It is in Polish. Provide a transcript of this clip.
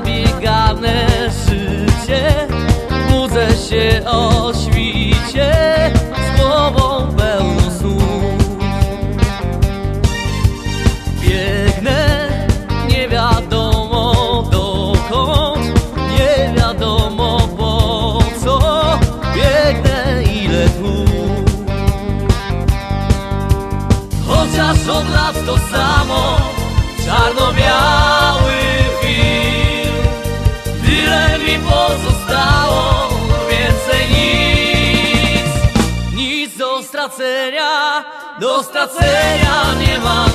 zgadnę życie. Budzę się o świcie Z głową pełną snów Biegnę nie wiadomo dokąd Nie wiadomo po co. Biegnę ile tu. Chociaż od lat to do stracenia Do stracenia nie mam